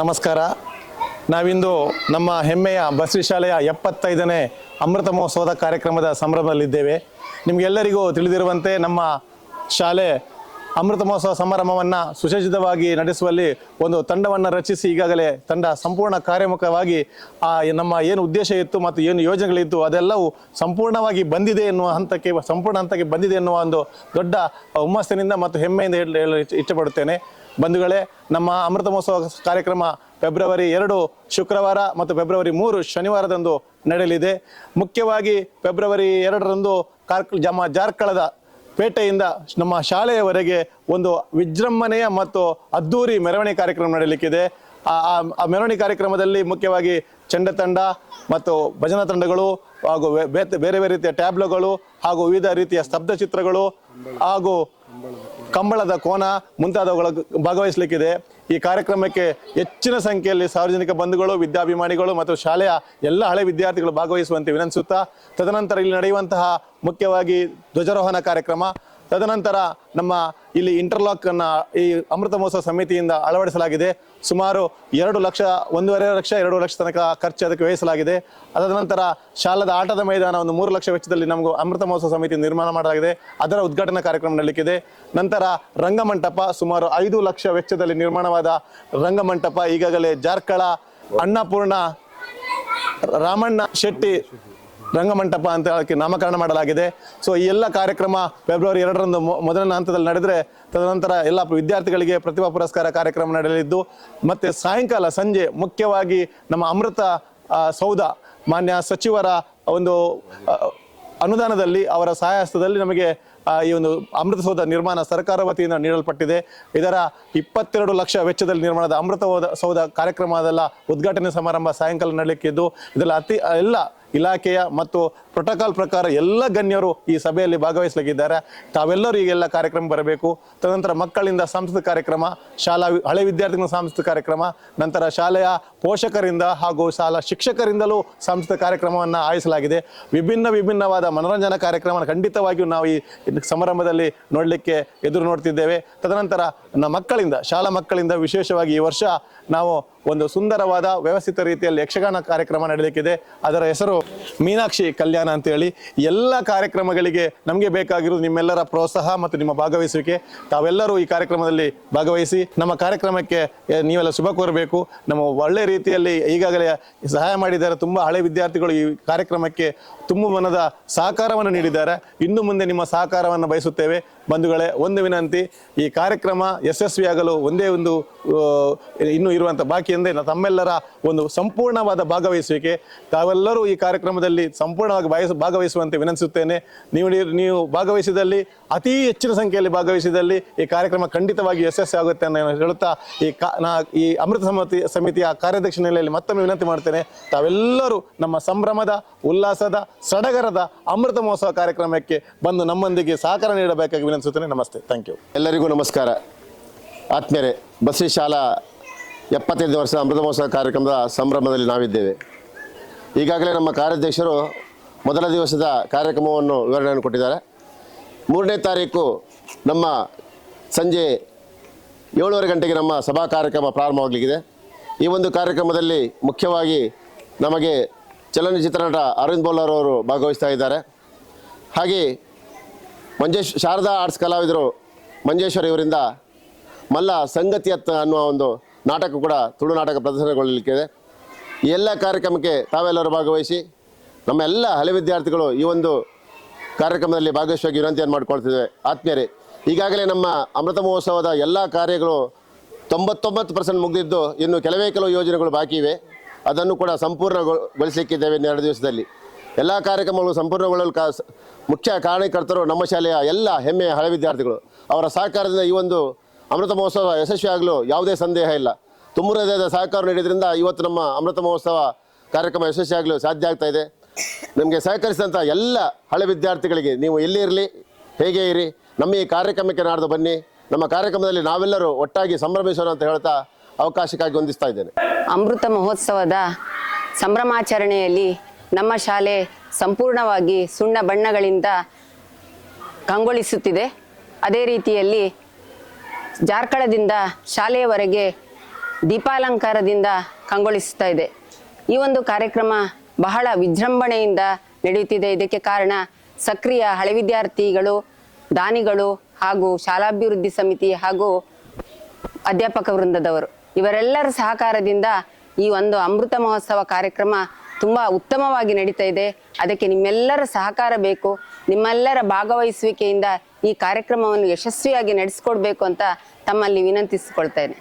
ನಮಸ್ಕಾರ. ನಾವಿಂದು ನಮ್ಮ ಹೆಮ್ಮೆಯ ಬಸರಿ ಶಾಲೆಯ ಎಪ್ಪತ್ತೈದನೇ ಅಮೃತ ಮಹೋತ್ಸವದ ಕಾರ್ಯಕ್ರಮದ ಸಂಭ್ರಮದಲ್ಲಿದ್ದೇವೆ. ನಿಮಗೆಲ್ಲರಿಗೂ ತಿಳಿದಿರುವಂತೆ ನಮ್ಮ ಶಾಲೆ ಅಮೃತ ಮಹೋತ್ಸವ ಸಮಾರಂಭವನ್ನು ಸುಸಜ್ಜಿತವಾಗಿ ನಡೆಸುವಲ್ಲಿ ಒಂದು ತಂಡವನ್ನು ರಚಿಸಿ ಈಗಾಗಲೇ ತಂಡ ಸಂಪೂರ್ಣ ಕಾರ್ಯಮುಖವಾಗಿ ಆ ನಮ್ಮ ಏನು ಉದ್ದೇಶ ಇತ್ತು ಮತ್ತು ಏನು ಯೋಜನೆಗಳಿತ್ತು ಅದೆಲ್ಲವೂ ಸಂಪೂರ್ಣವಾಗಿ ಬಂದಿದೆ ಎನ್ನುವ ಹಂತಕ್ಕೆ, ಸಂಪೂರ್ಣ ಹಂತಕ್ಕೆ ಬಂದಿದೆ ಎನ್ನುವ ಒಂದು ದೊಡ್ಡ ಹುಮ್ಮಸ್ಸಿನಿಂದ ಮತ್ತು ಹೆಮ್ಮೆಯಿಂದ ಹೇಳಿ ಇಷ್ಟಪಡುತ್ತೇನೆ. ಬಂಧುಗಳೇ, ನಮ್ಮ ಅಮೃತ ಮಹೋತ್ಸವ ಕಾರ್ಯಕ್ರಮ ಫೆಬ್ರವರಿ ಎರಡು, ಶುಕ್ರವಾರ ಮತ್ತು ಫೆಬ್ರವರಿ ಮೂರು, ಶನಿವಾರದಂದು ನಡೆಯಲಿದೆ. ಮುಖ್ಯವಾಗಿ ಫೆಬ್ರವರಿ ಎರಡರಂದು ಕಾರ್ ಜಮ ಜಾರ್ಕಳದ ಪೇಟೆಯಿಂದ ನಮ್ಮ ಶಾಲೆಯವರೆಗೆ ಒಂದು ವಿಜೃಂಭಣೆಯ ಮತ್ತು ಅದ್ಧೂರಿ ಮೆರವಣಿಗೆ ಕಾರ್ಯಕ್ರಮ ನಡೆಯಲಿಕ್ಕಿದೆ. ಆ ಮೆರವಣಿಗೆ ಕಾರ್ಯಕ್ರಮದಲ್ಲಿ ಮುಖ್ಯವಾಗಿ ಚೆಂಡ ತಂಡ ಮತ್ತು ಭಜನಾ ತಂಡಗಳು ಹಾಗೂ ಬೇರೆ ಬೇರೆ ರೀತಿಯ ಟ್ಯಾಬ್ಲೋಗಳು ಹಾಗೂ ವಿವಿಧ ರೀತಿಯ ಸ್ತಬ್ಧ ಚಿತ್ರಗಳು ಹಾಗೂ ಕಂಬಳದ ಕೋನ ಮುಂತಾದವುಗಳ ಭಾಗವಹಿಸಲಿಕ್ಕಿದೆ. ಈ ಕಾರ್ಯಕ್ರಮಕ್ಕೆ ಹೆಚ್ಚಿನ ಸಂಖ್ಯೆಯಲ್ಲಿ ಸಾರ್ವಜನಿಕ ಬಂಧುಗಳು, ವಿದ್ಯಾಭಿಮಾನಿಗಳು ಮತ್ತು ಶಾಲೆಯ ಎಲ್ಲ ಹಳೆ ವಿದ್ಯಾರ್ಥಿಗಳು ಭಾಗವಹಿಸುವಂತೆ ವಿನಂತಿಸುತ್ತಾ, ತದನಂತರ ಇಲ್ಲಿ ನಡೆಯುವಂತಹ ಮುಖ್ಯವಾಗಿ ಧ್ವಜಾರೋಹಣ ಕಾರ್ಯಕ್ರಮ ತದನಂತರ ನಮ್ಮ ಇಲ್ಲಿ ಇಂಟರ್ಲಾಕ್ ಅನ್ನ ಈ ಅಮೃತ ಮಹೋತ್ಸವ ಸಮಿತಿಯಿಂದ ಅಳವಡಿಸಲಾಗಿದೆ. ಸುಮಾರು ಎರಡು ಲಕ್ಷ, ಒಂದೂವರೆ ಲಕ್ಷ, ಎರಡು ಲಕ್ಷ ತನಕ ಖರ್ಚು ಅದಕ್ಕೆ ವ್ಯಯಿಸಲಾಗಿದೆ. ಅದಾದ ನಂತರ ಶಾಲದ ಆಟದ ಮೈದಾನ ಒಂದು ಮೂರು ಲಕ್ಷ ವೆಚ್ಚದಲ್ಲಿ ನಮಗೂ ಅಮೃತ ಮಹೋತ್ಸವ ಸಮಿತಿ ನಿರ್ಮಾಣ ಮಾಡಲಾಗಿದೆ. ಅದರ ಉದ್ಘಾಟನಾ ಕಾರ್ಯಕ್ರಮ ನಡೆಯಲಿಕ್ಕಿದೆ ನಂತರ ರಂಗಮಂಟಪ ಸುಮಾರು ಐದು ಲಕ್ಷ ವೆಚ್ಚದಲ್ಲಿ ನಿರ್ಮಾಣವಾದ ರಂಗಮಂಟಪ, ಈಗಾಗಲೇ ಜಾರ್ಕಳ, ಅನ್ನಪೂರ್ಣ, ರಾಮಣ್ಣ ಶೆಟ್ಟಿ ರಂಗಮಂಟಪ ಅಂತ ಅದಕ್ಕೆ ನಾಮಕರಣ ಮಾಡಲಾಗಿದೆ. ಸೊ ಈ ಎಲ್ಲ ಕಾರ್ಯಕ್ರಮ ಫೆಬ್ರವರಿ ಎರಡರಂದು ಮೊದಲನೇ ಹಂತದಲ್ಲಿ ನಡೆದರೆ ತದನಂತರ ಎಲ್ಲ ವಿದ್ಯಾರ್ಥಿಗಳಿಗೆ ಪ್ರತಿಭಾ ಪುರಸ್ಕಾರ ಕಾರ್ಯಕ್ರಮ ನಡೆಯಲಿದ್ದು, ಮತ್ತು ಸಾಯಂಕಾಲ ಸಂಜೆ ಮುಖ್ಯವಾಗಿ ನಮ್ಮ ಅಮೃತ ಸೌಧ ಮಾನ್ಯ ಸಚಿವರ ಒಂದು ಅನುದಾನದಲ್ಲಿ ಅವರ ಸಹಾಯಹಸ್ತದಲ್ಲಿ ನಮಗೆ ಈ ಒಂದು ಅಮೃತ ಸೌಧ ನಿರ್ಮಾಣ ಸರ್ಕಾರ ವತಿಯಿಂದ ನೀಡಲ್ಪಟ್ಟಿದೆ. ಇದರ ಇಪ್ಪತ್ತೆರಡು ಲಕ್ಷ ವೆಚ್ಚದಲ್ಲಿ ನಿರ್ಮಾಣದ ಅಮೃತ ಸೌಧ- ಕಾರ್ಯಕ್ರಮದೆಲ್ಲ ಉದ್ಘಾಟನೆ ಸಮಾರಂಭ ಸಾಯಂಕಾಲ ನಡೆಯಲಿಕ್ಕಿದ್ದು ಇದರಲ್ಲಿ ಅತಿ, ಎಲ್ಲ ಇಲಾಖೆಯ ಮತ್ತು ಪ್ರೋಟೋಕಾಲ್ ಪ್ರಕಾರ ಎಲ್ಲ ಗಣ್ಯರು ಈ ಸಭೆಯಲ್ಲಿ ಭಾಗವಹಿಸಲಿದ್ದಾರೆ ತಾವೆಲ್ಲರೂ ಈಗೆಲ್ಲ ಕಾರ್ಯಕ್ರಮ ಬರಬೇಕು. ತದನಂತರ ಮಕ್ಕಳಿಂದ ಸಾಂಸ್ಕೃತಿಕ ಕಾರ್ಯಕ್ರಮ, ಶಾಲಾ ಹಳೆ ವಿದ್ಯಾರ್ಥಿಗಳ ಸಾಂಸ್ಕೃತಿಕ ಕಾರ್ಯಕ್ರಮ, ನಂತರ ಶಾಲೆಯ ಪೋಷಕರಿಂದ ಹಾಗೂ ಶಾಲಾ ಶಿಕ್ಷಕರಿಂದಲೂ ಸಾಂಸ್ಕೃತಿಕ ಕಾರ್ಯಕ್ರಮವನ್ನು ಆಯೋಜಿಸಲಾಗಿದೆ. ವಿಭಿನ್ನ ವಿಭಿನ್ನವಾದ ಮನೋರಂಜನಾ ಕಾರ್ಯಕ್ರಮ ಖಂಡಿತವಾಗಿಯೂ ನಾವು ಈ ಸಮಾರಂಭದಲ್ಲಿ ನೋಡಲಿಕ್ಕೆ ಎದುರು ನೋಡ್ತಿದ್ದೇವೆ. ತದನಂತರ ನಮ್ಮ ಮಕ್ಕಳಿಂದ, ಶಾಲಾ ಮಕ್ಕಳಿಂದ ವಿಶೇಷವಾಗಿ ಈ ವರ್ಷ ನಾವು ಒಂದು ಸುಂದರವಾದ ವ್ಯವಸ್ಥಿತ ರೀತಿಯಲ್ಲಿ ಯಕ್ಷಗಾನ ಕಾರ್ಯಕ್ರಮ ನಡೆಯಲಿಕ್ಕಿದೆ ಅದರ ಹೆಸರು ಮೀನಾಕ್ಷಿ ಕಲ್ಯಾಣ ಅಂತೇಳಿ. ಎಲ್ಲ ಕಾರ್ಯಕ್ರಮಗಳಿಗೆ ನಮಗೆ ಬೇಕಾಗಿರೋದು ನಿಮ್ಮೆಲ್ಲರ ಪ್ರೋತ್ಸಾಹ ಮತ್ತು ನಿಮ್ಮ ಭಾಗವಹಿಸುವಿಕೆ. ತಾವೆಲ್ಲರೂ ಈ ಕಾರ್ಯಕ್ರಮದಲ್ಲಿ ಭಾಗವಹಿಸಿ ನಮ್ಮ ಕಾರ್ಯಕ್ರಮಕ್ಕೆ ನೀವೆಲ್ಲ ಶುಭ ಕೋರಬೇಕು. ನಮ್ಮ ಒಳ್ಳೆ ರೀತಿಯಲ್ಲಿ ಈಗಾಗಲೇ ಸಹಾಯ ಮಾಡಿದ್ದಾರೆ. ತುಂಬ ಹಳೆ ವಿದ್ಯಾರ್ಥಿಗಳು ಈ ಕಾರ್ಯಕ್ರಮಕ್ಕೆ ತುಂಬ ಮನದ ಸಹಕಾರವನ್ನು ನೀಡಿದ್ದಾರೆ. ಇನ್ನು ಮುಂದೆ ನಿಮ್ಮ ಸಹಕಾರವನ್ನು ಬಯಸುತ್ತೇವೆ. ಬಂಧುಗಳೇ, ಒಂದು ವಿನಂತಿ, ಈ ಕಾರ್ಯಕ್ರಮ ಯಶಸ್ವಿಯಾಗಲು ಒಂದೇ ಒಂದು ಇನ್ನೂ ಇರುವಂಥ ಬಾಕಿ ಎಂದರೆ ತಮ್ಮೆಲ್ಲರ ಒಂದು ಸಂಪೂರ್ಣವಾದ ಭಾಗವಹಿಸುವಿಕೆ. ತಾವೆಲ್ಲರೂ ಈ ಕಾರ್ಯಕ್ರಮದಲ್ಲಿ ಸಂಪೂರ್ಣವಾಗಿ ಭಾಗವಹಿಸ, ಭಾಗವಹಿಸುವಂತೆ ವಿನಂತಿಸುತ್ತೇನೆ. ನೀವು ನೀವು ಭಾಗವಹಿಸಿದಲ್ಲಿ, ಅತಿ ಹೆಚ್ಚಿನ ಸಂಖ್ಯೆಯಲ್ಲಿ ಭಾಗವಹಿಸಿದಲ್ಲಿ ಈ ಕಾರ್ಯಕ್ರಮ ಖಂಡಿತವಾಗಿ ಯಶಸ್ವಿ ಆಗುತ್ತೆ ಅಂತ ಹೇಳುತ್ತಾ, ಈ ಕಾ, ನಾ, ಈ ಅಮೃತ ಸಮಿತಿ, ಸಮಿತಿಯ ಕಾರ್ಯಾಧ್ಯಕ್ಷ ನೆಲೆಯಲ್ಲಿ ಮತ್ತೊಮ್ಮೆ ವಿನಂತಿ ಮಾಡ್ತೇನೆ. ತಾವೆಲ್ಲರೂ ನಮ್ಮ ಸಂಭ್ರಮದ, ಉಲ್ಲಾಸದ, ಸಡಗರದ ಅಮೃತ ಮಹೋತ್ಸವ ಕಾರ್ಯಕ್ರಮಕ್ಕೆ ಬಂದು ನಮ್ಮೊಂದಿಗೆ ಸಹಕಾರ ನೀಡಬೇಕಾಗಿ ವಿನಂತಿಸುತ್ತೇನೆ ನಮಸ್ತೆ. ಥ್ಯಾಂಕ್ ಯು ಎಲ್ಲರಿಗೂ ನಮಸ್ಕಾರ. ಆತ್ಮೀಯರೇ ಬಸರಿ ಶಾಲಾ ಎಪ್ಪತ್ತೈದು ವರ್ಷ ಅಮೃತ ಮಹೋತ್ಸವ ಕಾರ್ಯಕ್ರಮದ ಸಂಭ್ರಮದಲ್ಲಿ ನಾವಿದ್ದೇವೆ. ಈಗಾಗಲೇ ನಮ್ಮ ಕಾರ್ಯಾಧ್ಯಕ್ಷರು ಮೊದಲ ದಿವಸದ ಕಾರ್ಯಕ್ರಮವನ್ನು ವಿವರಣೆಯನ್ನು ಕೊಟ್ಟಿದ್ದಾರೆ. ಮೂರನೇ ತಾರೀಕು ನಮ್ಮ ಸಂಜೆ ಏಳುವರೆ ಗಂಟೆಗೆ ನಮ್ಮ ಸಭಾ ಕಾರ್ಯಕ್ರಮ ಪ್ರಾರಂಭವಾಗಲಿದೆ ಈ ಒಂದು ಕಾರ್ಯಕ್ರಮದಲ್ಲಿ ಮುಖ್ಯವಾಗಿ ನಮಗೆ ಚಲನಚಿತ್ರ ನಟ ಅರವಿಂದ್ ಬೋಲರ್ ಅವರು ಭಾಗವಹಿಸ್ತಾ ಇದ್ದಾರೆ. ಹಾಗೆ ಮಂಜೇಶ್, ಶಾರದಾ ಆರ್ಟ್ಸ್ ಕಲಾವಿದರು ಮಂಜೇಶ್ವರ ಇವರಿಂದ ಮಲ್ಲ ಸಂಗತಿಯತ್ತ ಅನ್ನುವ ಒಂದು ನಾಟಕ ಕೂಡ ತುಳು ನಾಟಕ ಪ್ರದರ್ಶನಗೊಳ್ಳಲಿಕ್ಕಿದೆ. ಈ ಎಲ್ಲ ಕಾರ್ಯಕ್ರಮಕ್ಕೆ ತಾವೆಲ್ಲರೂ ಭಾಗವಹಿಸಿ ನಮ್ಮ ಎಲ್ಲ ಹಳೆ ವಿದ್ಯಾರ್ಥಿಗಳು ಈ ಒಂದು ಕಾರ್ಯಕ್ರಮದಲ್ಲಿ ಭಾಗವಹಿಸುವಾಗಿ ವಿನಂತಿಯನ್ನು ಮಾಡಿಕೊಳ್ತಿದ್ದೇವೆ. ಆತ್ಮೀಯರೇ, ಈಗಾಗಲೇ ನಮ್ಮ ಅಮೃತ ಮಹೋತ್ಸವದ ಎಲ್ಲ ಕಾರ್ಯಗಳು ತೊಂಬತ್ತೊಂಬತ್ತು ಪರ್ಸೆಂಟ್ ಮುಗಿದಿದ್ದು ಇನ್ನು ಕೆಲವೇ ಕೆಲವು ಯೋಜನೆಗಳು ಬಾಕಿ ಇವೆ. ಅದನ್ನು ಕೂಡ ಸಂಪೂರ್ಣಗೊಳಿಸಲಿಕ್ಕಿದ್ದೇವೆ ಎರಡು ದಿವಸದಲ್ಲಿ. ಎಲ್ಲ ಕಾರ್ಯಕ್ರಮಗಳು ಸಂಪೂರ್ಣಗೊಳ್ಳಲು ಕಾ ಮುಖ್ಯ ಕಾರಣಕರ್ತರು ನಮ್ಮ ಶಾಲೆಯ ಎಲ್ಲ ಹೆಮ್ಮೆಯ ಹಳೆ ವಿದ್ಯಾರ್ಥಿಗಳು. ಅವರ ಸಹಕಾರದಿಂದ ಈ ಒಂದು ಅಮೃತ ಮಹೋತ್ಸವ ಯಶಸ್ವಿಯಾಗಲು ಯಾವುದೇ ಸಂದೇಹ ಇಲ್ಲ. ತುಂಬುರದ ಸಹಕಾರ ನೀಡಿದ್ರಿಂದ ಇವತ್ತು ನಮ್ಮ ಅಮೃತ ಮಹೋತ್ಸವ ಕಾರ್ಯಕ್ರಮ ಯಶಸ್ವಿಯಾಗಲು ಸಾಧ್ಯ ಆಗ್ತಾ ಇದೆ. ನಮಗೆ ಸಹಕರಿಸಿದಂಥ ಎಲ್ಲ ಹಳೆ ವಿದ್ಯಾರ್ಥಿಗಳಿಗೆ ನೀವು ಎಲ್ಲಿ ಇರಲಿ, ಹೇಗೆ ಇರಿ, ನಮ್ಮ ಈ ಕಾರ್ಯಕ್ರಮಕ್ಕೆ ನಾಡ್ದು ಬನ್ನಿ. ನಮ್ಮ ಕಾರ್ಯಕ್ರಮದಲ್ಲಿ ನಾವೆಲ್ಲರೂ ಒಟ್ಟಾಗಿ ಸಂಭ್ರಮಿಸೋಣ ಅಂತ ಹೇಳ್ತಾ ಅವಕಾಶಕ್ಕಾಗಿ ಹೊಂದಿಸ್ತಾ ಇದ್ದೇನೆ. ಅಮೃತ ಮಹೋತ್ಸವದ ಸಂಭ್ರಮಾಚರಣೆಯಲ್ಲಿ ನಮ್ಮ ಶಾಲೆ ಸಂಪೂರ್ಣವಾಗಿ ಸುಣ್ಣ ಬಣ್ಣಗಳಿಂದ ಕಂಗೊಳಿಸುತ್ತಿದೆ. ಅದೇ ರೀತಿಯಲ್ಲಿ ಜಾರ್ಕಳದಿಂದ ಶಾಲೆಯವರೆಗೆ ದೀಪಾಲಂಕಾರದಿಂದ ಕಂಗೊಳಿಸ್ತಾ ಇದೆ. ಈ ಒಂದು ಕಾರ್ಯಕ್ರಮ ಬಹಳ ವಿಜೃಂಭಣೆಯಿಂದ ನಡೆಯುತ್ತಿದೆ. ಇದಕ್ಕೆ ಕಾರಣ ಸಕ್ರಿಯ ಹಳೆ ವಿದ್ಯಾರ್ಥಿಗಳು, ದಾನಿಗಳು ಹಾಗೂ ಶಾಲಾಭಿವೃದ್ಧಿ ಸಮಿತಿ ಹಾಗೂ ಅಧ್ಯಾಪಕ ವೃಂದದವರು. ಇವರೆಲ್ಲರ ಸಹಕಾರದಿಂದ ಈ ಒಂದು ಅಮೃತ ಮಹೋತ್ಸವ ಕಾರ್ಯಕ್ರಮ ತುಂಬಾ ಉತ್ತಮವಾಗಿ ನಡೀತಾ ಇದೆ. ಅದಕ್ಕೆ ನಿಮ್ಮೆಲ್ಲರ ಸಹಕಾರ ಬೇಕು. ನಿಮ್ಮೆಲ್ಲರ ಭಾಗವಹಿಸುವಿಕೆಯಿಂದ ಈ ಕಾರ್ಯಕ್ರಮವನ್ನು ಯಶಸ್ವಿಯಾಗಿ ನಡೆಸಿಕೊಡ್ಬೇಕು ಅಂತ ತಮ್ಮಲ್ಲಿ ವಿನಂತಿಸಿಕೊಳ್ತೇನೆ